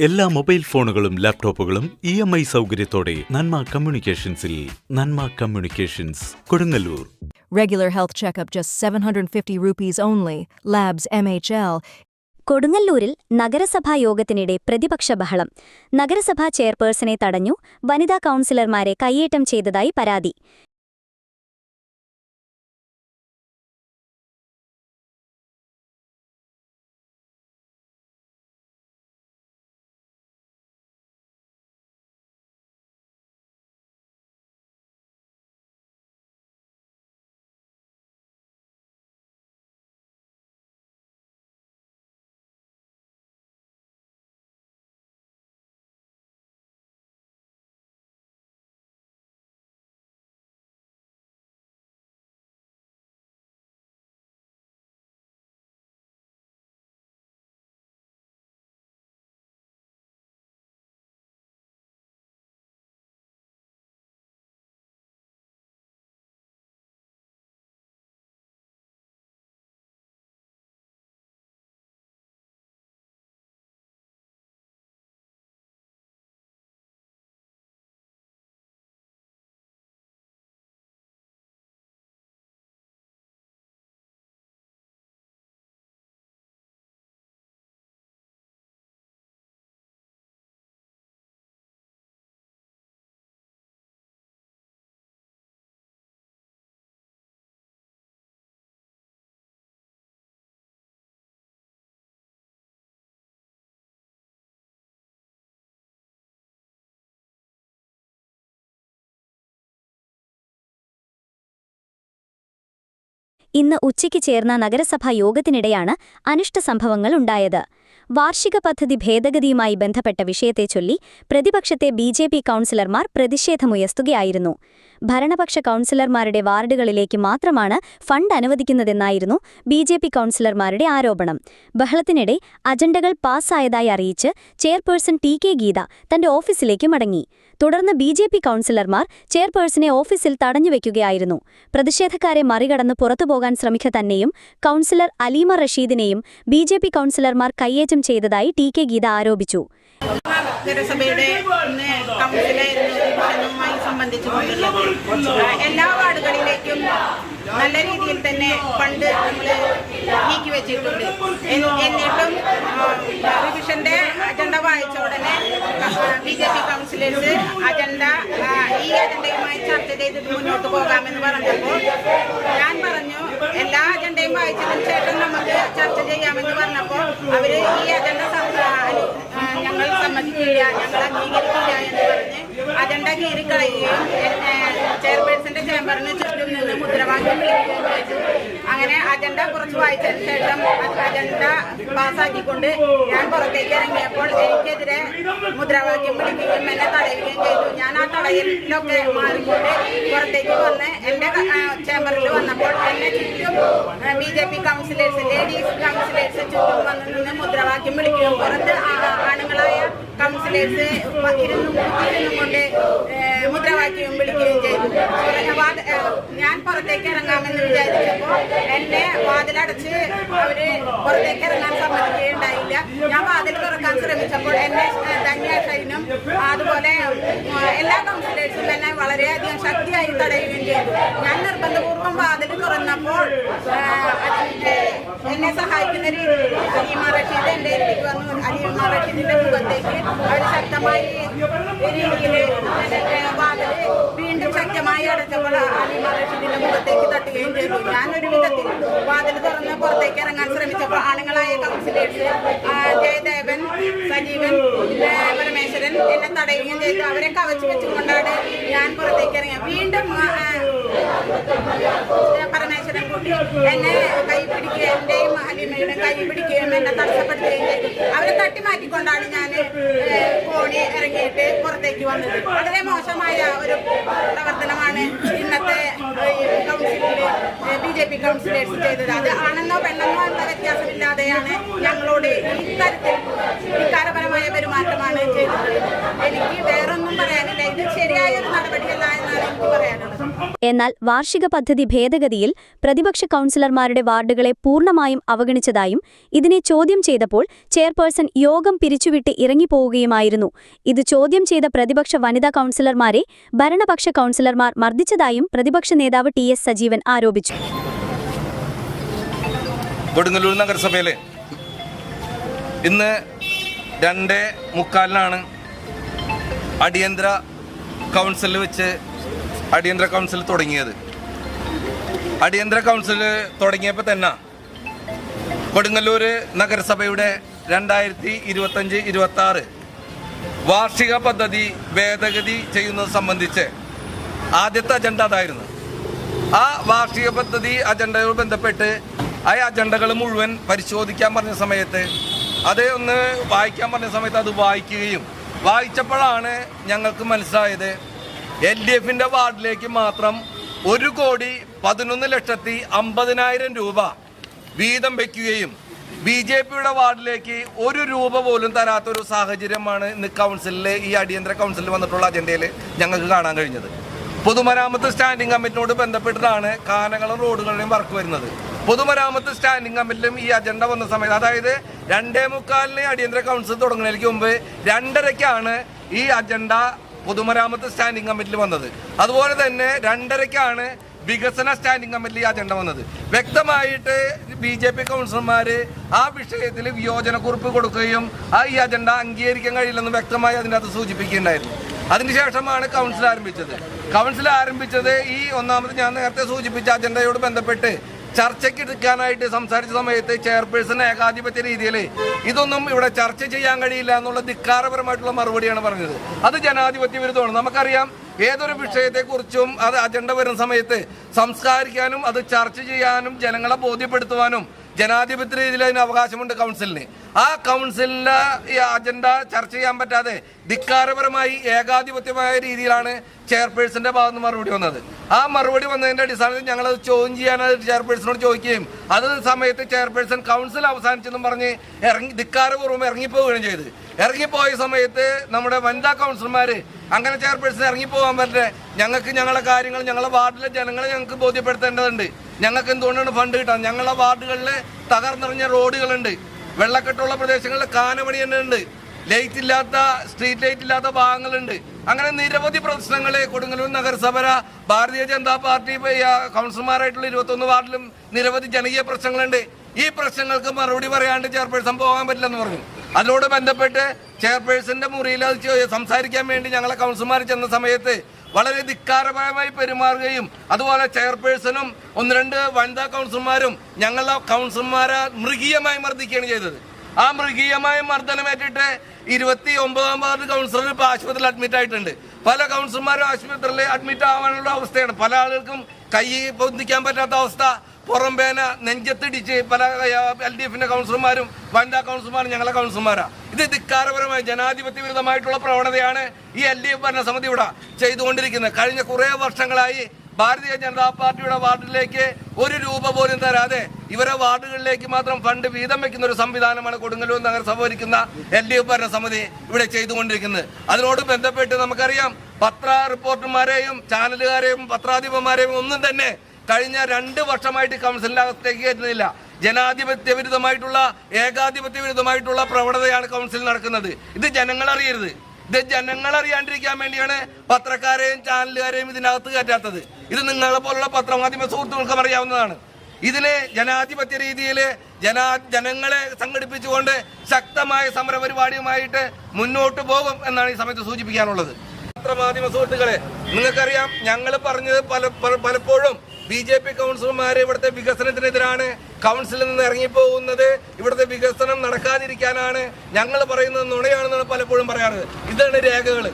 എല്ലാ മൊബൈൽ ഫോണുകളും ലാപ്ടോപ്പുകളും ഇ എം ഐ സൗകര്യത്തോടെ Nanma കമ്മ്യൂണിക്കേഷൻസിൽ Nanma communications Kodungallur Regular health checkup just 750 rupees only. Labs MHL. കൊടുങ്ങല്ലൂരിൽ നഗരസഭാ യോഗത്തിനിടെ പ്രതിപക്ഷ ബഹളം നഗരസഭാ ചെയർപേഴ്സണെ തടഞ്ഞു വനിതാ കൗൺസിലർമാരെ കയ്യേറ്റം ചെയ്തതായി പരാതി ഇന്ന് ഉച്ചയ്ക്ക് ചേർന്ന നഗരസഭാ യോഗത്തിനിടെയാണ് അനിഷ്ട സംഭവങ്ങൾ ഉണ്ടായത്. വാർഷിക പദ്ധതി ഭേദഗതിയുമായി ബന്ധപ്പെട്ട വിഷയത്തെ ചൊല്ലി പ്രതിപക്ഷത്തെ ബി ജെ പി കൗൺസിലർമാർ പ്രതിഷേധമുയർത്തുകയായിരുന്നു. ഭരണപക്ഷ കൗൺസിലർമാരുടെ വാർഡുകളിലേക്ക് മാത്രമാണ് ഫണ്ട് അനുവദിക്കുന്നതെന്നായിരുന്നു ബി ജെ പി കൗൺസിലർമാരുടെ ആരോപണം. ബഹളത്തിനിടെ അജണ്ടകൾ പാസ്സായതായി അറിയിച്ച് ചെയർപേഴ്സൺ ടി കെ ഗീത തന്റെ ഓഫീസിലേക്ക് മടങ്ങി. തുടർന്ന് ബി ജെ പി കൗൺസിലർമാർ ചെയർപേഴ്സണെ ഓഫീസിൽ തടഞ്ഞുവെക്കുകയായിരുന്നു പ്രതിഷേധക്കാരെ മറികടന്ന് പുറത്തുപോകാൻ ശ്രമിക്ക തന്നെയും കൗൺസിലർ അലീമ റഷീദിനെയും ബി ജെ പി കൗൺസിലർമാർ കയ്യേറ്റം ചെയ്തതായി ടി കെ ഗീത ആരോപിച്ചു. എല്ലാ വാർഡുകളിലേക്കും നല്ല രീതിയിൽ തന്നെ പണ്ട് നമ്മൾ നീക്കി വെച്ചിട്ടുണ്ട് എന്നിട്ടും അജണ്ട വായിച്ച ഉടനെ B J P councillors agenda ഈ അജണ്ടയുമായി ചർച്ച ചെയ്തിട്ട് മുന്നോട്ട് പോകാമെന്ന് പറഞ്ഞപ്പോൾ ഞാൻ പറഞ്ഞു എല്ലാ അജണ്ടയും വായിച്ചതിന് ശേഷം നമുക്ക് ചർച്ച ചെയ്യാമെന്ന് പറഞ്ഞപ്പോൾ അവർ ഈ അജണ്ട ഞങ്ങൾ സമ്മതിക്കില്ല ഞങ്ങൾ അംഗീകരിക്കില്ല എന്ന് പറഞ്ഞ് അജണ്ട കീറിക്കളയുകയും ചെയർപേഴ്സന്റെ ചേംബറിന് ചുറ്റും നിന്ന് മുദ്രാവാക്യം വിളിക്കുകയും ചെയ്തു. അങ്ങനെ അജണ്ട കുറച്ച് വായിച്ചതിന് ശേഷം അജണ്ട പാസ്സാക്കിക്കൊണ്ട് ഞാൻ പുറത്തേക്ക് ഇറങ്ങിയപ്പോൾ എനിക്കെതിരെ മുദ്രാവാക്യം പിടിക്കുകയും എന്നെ തടയുകയും ചെയ്തു. ഞാൻ ആ തടയലിലൊക്കെ മാറിക്കൊണ്ട് പുറത്തേക്ക് വന്ന് എന്റെ ചേംബറിൽ വന്നപ്പോൾ എന്നെ ചുറ്റും B J P councillors ladies councillors ചുറ്റും വന്ന് നിന്ന് മുദ്രാവാക്യം വിളിക്കുകയും പുറത്ത് ആണുങ്ങളായ കൗൺസിലേഴ്സ് ഇരുന്നും ഇരുന്നും കൊണ്ട് മുദ്രാവാക്യം വിളിക്കുകയും ചെയ്തു. ഞാൻ പുറത്തേക്ക് ഇറങ്ങാമെന്ന് വിചാരിച്ചപ്പോൾ എന്നെ വാതിലടച്ച് അവർ പുറത്തേക്ക് ഇറങ്ങാൻ സമ്മതിക്കുകയുണ്ടായില്ല. ഞാൻ വാതിൽ തുറക്കാൻ ശ്രമിച്ചപ്പോൾ എന്നെ തന്നെ ഷൈനും അതുപോലെ എല്ലാ കൗൺസിലേഴ്സും എന്നെ വളരെയധികം ശക്തിയായി തടയുകയും ചെയ്തു. ഞാൻ നിർബന്ധപൂർവം വാതിൽ തുറന്നപ്പോൾ എന്നെ സഹായിക്കുന്ന രീതിയിൽ അലീമ റഷീദ് എന്റെ അടുത്തേക്ക് വന്നു. അലീമ റഷീദിന്റെ മുഖത്തേക്ക് അവർ ശക്തമായി രീതിയിൽ വാതിൽ വീണ്ടും ശക്തമായി അടച്ചപ്പോൾ അലീമ റഷീദിന്റെ മുഖത്തേക്ക് തട്ടുകയും ചെയ്തു. ഞാനൊരു വിധത്തിൽ വാതിൽ തുറന്ന് പുറത്തേക്ക് ഇറങ്ങാൻ ശ്രമിച്ചപ്പോൾ ആണുങ്ങളായ കൗൺസിലേഴ്സ് ജയദേവൻ സജീവൻ പരമേശ്വരൻ എന്നെ തടയുകയും ചെയ്തു. അവരെ കവച്ച് വെച്ചുകൊണ്ടാണ് ഞാൻ പുറത്തേക്ക് ഇറങ്ങിയത്. വീണ്ടും എന്നെ കൈ പിടിക്കുകയും എന്റെയും ഹലിമയുടെ കൈ പിടിക്കുകയും എന്നെ തടസ്സപ്പെടുത്തുകയും അവരെ തട്ടി മാറ്റിക്കൊണ്ടാണ് ഞാൻ കോണി ഇറങ്ങിയിട്ട് പുറത്തേക്ക് വന്നത്. വളരെ മോശമായ ഒരു പ്രവർത്തനമാണ് ഇന്നത്തെ കൗൺസിലിൽ ബി ജെ പി കൗൺസിലേഴ്സ് ചെയ്തത്. അത് ആണെന്നോ പെണ്ണെന്നോ എന്ന വ്യത്യാസമില്ലാതെയാണ് ഞങ്ങളോട് ഇത്തരത്തിൽ എന്നാൽ വാർഷിക പദ്ധതി ഭേദഗതിയിൽ പ്രതിപക്ഷ കൌൺസിലർമാരുടെ വാർഡുകളെ പൂർണമായും അവഗണിച്ചതായും ഇതിനെ ചോദ്യം ചെയ്തപ്പോൾ ചെയർപേഴ്സൺ യോഗം പിരിച്ചുവിട്ട് ഇറങ്ങിപ്പോവുകയുമായിരുന്നു. ഇത് ചോദ്യം ചെയ്ത പ്രതിപക്ഷ വനിതാ കൗൺസിലർമാരെ ഭരണപക്ഷ കൗൺസിലർമാർ മർദ്ദിച്ചതായും പ്രതിപക്ഷ നേതാവ് ടി എസ് സജീവൻ ആരോപിച്ചു. നഗരസഭയിലെ ഇന്ന് രണ്ട് മുക്കാലിനാണ് അടിയന്തര കൗൺസിലിൽ വെച്ച് അടിയന്തര കൗൺസിൽ തുടങ്ങിയത്. അടിയന്തര കൗൺസിൽ തുടങ്ങിയപ്പോൾ തന്നെ കൊടുങ്ങല്ലൂർ നഗരസഭയുടെ രണ്ടായിരത്തി ഇരുപത്തഞ്ച് ഇരുപത്തി ആറ് വാർഷിക പദ്ധതി ഭേദഗതി ചെയ്യുന്നത് സംബന്ധിച്ച് ആദ്യത്തെ അജണ്ട അതായിരുന്നു. ആ വാർഷിക പദ്ധതി അജണ്ടയോട് ബന്ധപ്പെട്ട് ആ അജണ്ടകൾ മുഴുവൻ പരിശോധിക്കാൻ പറഞ്ഞ സമയത്ത് അതേ ഒന്ന് വായിക്കാൻ പറഞ്ഞ സമയത്ത് അത് വായിക്കുകയും വായിച്ചപ്പോഴാണ് ഞങ്ങൾക്ക് മനസ്സിലായത് എൽ ഡി എഫിന്റെ വാർഡിലേക്ക് മാത്രം ഒരു കോടി പതിനൊന്ന് ലക്ഷത്തി അമ്പതിനായിരം രൂപ വീതം വെക്കുകയും ബി ജെ പിയുടെ വാർഡിലേക്ക് ഒരു രൂപ പോലും തരാത്തൊരു സാഹചര്യമാണ് ഇന്ന് കൗൺസിലിൽ ഈ അടിയന്തര കൗൺസിലിൽ വന്നിട്ടുള്ള അജണ്ടയിൽ ഞങ്ങൾക്ക് കാണാൻ കഴിഞ്ഞത്. പൊതുമരാമത്ത് സ്റ്റാൻഡിംഗ് കമ്മിറ്റിനോട് ബന്ധപ്പെട്ടിട്ടാണ് കാനകളും റോഡുകളുടെയും വർക്ക് വരുന്നത്. പൊതുമരാമത്ത് സ്റ്റാൻഡിംഗ് കമ്മിറ്റിലും ഈ അജണ്ട വന്ന സമയത്ത് അതായത് രണ്ടേ മുക്കാലിന് അടിയന്തര കൗൺസിൽ തുടങ്ങുന്നതിലേക്ക് മുമ്പ് രണ്ടരയ്ക്കാണ് ഈ അജണ്ട പൊതുമരാമത്ത് സ്റ്റാൻഡിംഗ് കമ്മിറ്റിയിൽ വന്നത്. അതുപോലെ തന്നെ രണ്ടരയ്ക്കാണ് വികസന സ്റ്റാൻഡിംഗ് ഈ അജണ്ട വന്നത്. വ്യക്തമായിട്ട് ബി ജെ പി കൗൺസിലർമാർ ആ വിഷയത്തിൽ വിയോജനക്കുറിപ്പ് കൊടുക്കുകയും ആ ഈ അജണ്ട അംഗീകരിക്കാൻ കഴിയില്ലെന്ന് വ്യക്തമായി അതിന്റെ അകത്ത് സൂചിപ്പിക്കുകയുണ്ടായിരുന്നു. അതിനുശേഷമാണ് കൗൺസിൽ ആരംഭിച്ചത്. കൗൺസിൽ ആരംഭിച്ചത് ഈ ഒന്നാമത് ഞാൻ നേരത്തെ സൂചിപ്പിച്ച അജണ്ടയോട് ബന്ധപ്പെട്ട് ചർച്ചയ്ക്ക് എടുക്കാനായിട്ട് സംസാരിച്ച സമയത്ത് ചെയർപേഴ്സൺ ഏകാധിപത്യ രീതിയിൽ ഇതൊന്നും ഇവിടെ ചർച്ച ചെയ്യാൻ കഴിയില്ല എന്നുള്ള ധിക്കാരപരമായിട്ടുള്ള മറുപടിയാണ് പറഞ്ഞത്. അത് ജനാധിപത്യ വിരുദ്ധമാണ്. നമുക്കറിയാം ഏതൊരു വിഷയത്തെക്കുറിച്ചും അത് അജണ്ട വരുന്ന സമയത്ത് സംസ്കാരിക്കാനും അത് ചർച്ച ചെയ്യാനും ജനങ്ങളെ ബോധ്യപ്പെടുത്തുവാനും ജനാധിപത്യ രീതിയിൽ അതിന് അവകാശമുണ്ട് കൗൺസിലിന്. ആ കൗൺസിലിന്റെ ഈ അജണ്ട ചർച്ച ചെയ്യാൻ പറ്റാതെ ധിക്കാരപരമായി ഏകാധിപത്യമായ രീതിയിലാണ് ചെയർപേഴ്സന്റെ ഭാഗത്ത് മറുപടി വന്നത്. ആ മറുപടി വന്നതിന്റെ അടിസ്ഥാനത്തിൽ ഞങ്ങൾ അത് ചോദ്യം ചെയ്യാനായിട്ട് ചെയർപേഴ്സണോട് ചോദിക്കുകയും അത് സമയത്ത് ചെയർപേഴ്സൺ കൗൺസിൽ അവസാനിച്ചെന്നും പറഞ്ഞ് ഇറങ്ങി ധിക്കാരപൂർവം ഇറങ്ങിപ്പോവുകയും ചെയ്ത്. ഇറങ്ങിപ്പോയ സമയത്ത് നമ്മുടെ വനിതാ കൗൺസിലർമാർ അങ്ങനെ ചെയർപേഴ്സൺ ഇറങ്ങിപ്പോകാൻ പറ്റേ ഞങ്ങൾക്ക് ഞങ്ങളുടെ കാര്യങ്ങൾ ഞങ്ങളുടെ വാർഡിലെ ജനങ്ങളെ ഞങ്ങൾക്ക് ബോധ്യപ്പെടുത്തേണ്ടതുണ്ട്. ഞങ്ങൾക്ക് എന്തുകൊണ്ടാണ് ഫണ്ട് കിട്ടാൻ? ഞങ്ങളുടെ വാർഡുകളിൽ തകർന്നിറഞ്ഞ റോഡുകളുണ്ട്. വെള്ളക്കെട്ടുള്ള പ്രദേശങ്ങളിൽ കാനമണി തന്നെ ഉണ്ട്. ലൈറ്റ് ഇല്ലാത്ത സ്ട്രീറ്റ് ലൈറ്റ് ഇല്ലാത്ത ഭാഗങ്ങളുണ്ട്. അങ്ങനെ നിരവധി പ്രശ്നങ്ങൾ കൊടുങ്ങല്ലൂർ നഗരസഭ ഭാരതീയ ജനതാ പാർട്ടി കൗൺസിലർമാരായിട്ടുള്ള ഇരുപത്തൊന്ന് വാർഡിലും നിരവധി ജനകീയ പ്രശ്നങ്ങളുണ്ട്. ഈ പ്രശ്നങ്ങൾക്ക് മറുപടി പറയാണ്ട് ചെയർപേഴ്സൺ പോകാൻ പറ്റില്ലെന്ന് പറഞ്ഞു. അതിനോട് ബന്ധപ്പെട്ട് ചെയർപേഴ്സന്റെ മുറിയിൽ അത് സംസാരിക്കാൻ വേണ്ടി ഞങ്ങളെ കൗൺസിലർമാർ ചെന്ന സമയത്ത് വളരെ ധിക്കാരപരമായി പെരുമാറുകയും അതുപോലെ ചെയർപേഴ്സണും ഒന്ന് രണ്ട് വനിതാ കൗൺസിലർമാരും ഞങ്ങളുടെ കൗൺസിലർമാരെ മൃഗീയമായി മർദ്ദിക്കുകയാണ് ചെയ്തത്. ആ മൃഗീയമായ മർദ്ദനമേറ്റിട്ട് ഇരുപത്തി ഒമ്പതാം വാർഡ് കൗൺസിലർ ഇപ്പോൾ ആശുപത്രിയിൽ അഡ്മിറ്റ് ആയിട്ടുണ്ട്. പല കൗൺസിലർമാരും ആശുപത്രിയിൽ അഡ്മിറ്റ് ആവാനുള്ള അവസ്ഥയാണ്. പല ആളുകൾക്കും കൈ പൊന്തിക്കാൻ പറ്റാത്ത അവസ്ഥ. പുറം പേന നെഞ്ചത്തിടിച്ച് പല എൽ ഡി എഫിന്റെ കൗൺസിലർമാരും വനിതാ കൗൺസിലർമാരും ഞങ്ങളെ കൗൺസിലർമാരാ. ഇത് ധിക്കാരപരമായ ജനാധിപത്യ വിരുദ്ധമായിട്ടുള്ള പ്രവണതയാണ് ഈ എൽ ഡി എഫ് ഭരണസമിതി ഇവിടെ ചെയ്തുകൊണ്ടിരിക്കുന്നത്. കഴിഞ്ഞ കുറേ വർഷങ്ങളായി ഭാരതീയ ജനതാ പാർട്ടിയുടെ വാർഡിലേക്ക് ഒരു രൂപ പോലും തരാതെ ഇവരെ വാർഡുകളിലേക്ക് മാത്രം ഫണ്ട് വീതം വെക്കുന്ന ഒരു സംവിധാനമാണ് കൊടുങ്ങല്ലൂർ നഗരസഭ ഭരിക്കുന്ന എൽ ഡി എഫ് ഭരണസമിതി ഇവിടെ ചെയ്തുകൊണ്ടിരിക്കുന്നത്. അതിനോട് ബന്ധപ്പെട്ട് നമുക്കറിയാം പത്ര റിപ്പോർട്ടർമാരെയും ചാനലുകാരെയും പത്രാധിപന്മാരെയും ഒന്നും തന്നെ കഴിഞ്ഞ രണ്ട് വർഷമായിട്ട് കൗൺസിലിന്റെ അകത്തേക്ക് കയറ്റുന്നില്ല. ജനാധിപത്യ വിരുദ്ധമായിട്ടുള്ള ഏകാധിപത്യ വിരുദ്ധമായിട്ടുള്ള പ്രവണതയാണ് കൗൺസിൽ നടക്കുന്നത്. ഇത് ജനങ്ങൾ അറിയരുത്. ഇത് ജനങ്ങൾ അറിയാണ്ടിരിക്കാൻ വേണ്ടിയാണ് പത്രക്കാരെയും ചാനലുകാരെയും ഇതിനകത്ത് കയറ്റാത്തത്. ഇത് നിങ്ങളെ പോലുള്ള പത്രമാധ്യമ സുഹൃത്തുക്കൾക്കും അറിയാവുന്നതാണ്. ഇതിനെ ജനാധിപത്യ രീതിയിൽ ജനാ ജനങ്ങളെ സംഘടിപ്പിച്ചുകൊണ്ട് ശക്തമായ സമരപരിപാടിയുമായിട്ട് മുന്നോട്ട് പോകും എന്നാണ് ഈ സമയത്ത് സൂചിപ്പിക്കാനുള്ളത്. പത്രമാധ്യമ സുഹൃത്തുക്കളെ നിങ്ങൾക്കറിയാം ഞങ്ങൾ പറഞ്ഞത് പല പല- പലപ്പോഴും ബി ജെ പി കൗൺസിലർമാർ ഇവിടുത്തെ വികസനത്തിനെതിരാണ് കൗൺസിലിൽ നിന്ന് ഇറങ്ങിപ്പോകുന്നത്. ഇവിടുത്തെ വികസനം നടക്കാതിരിക്കാനാണ് ഞങ്ങൾ പറയുന്നത് നുണയാണെന്നാണ് പലപ്പോഴും പറയാറ്. ഇതാണ് രേഖകൾ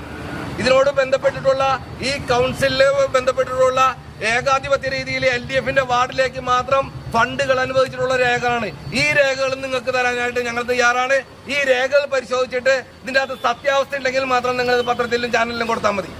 ഇതിനോട് ബന്ധപ്പെട്ടിട്ടുള്ള ഈ കൗൺസിലിൽ ബന്ധപ്പെട്ടിട്ടുള്ള ഏകാധിപത്യ രീതിയിൽ എൽ ഡി എഫിന്റെ വാർഡിലേക്ക് മാത്രം ഫണ്ടുകൾ അനുവദിച്ചിട്ടുള്ള രേഖകളാണ്. ഈ രേഖകൾ നിങ്ങൾക്ക് തരാനായിട്ട് ഞങ്ങൾ തയ്യാറാണ്. ഈ രേഖകൾ പരിശോധിച്ചിട്ട് ഇതിന്റെ അകത്ത് സത്യാവസ്ഥ ഉണ്ടെങ്കിൽ മാത്രം നിങ്ങൾ പത്രത്തിലും ചാനലിലും കൊടുത്താൽ മതി.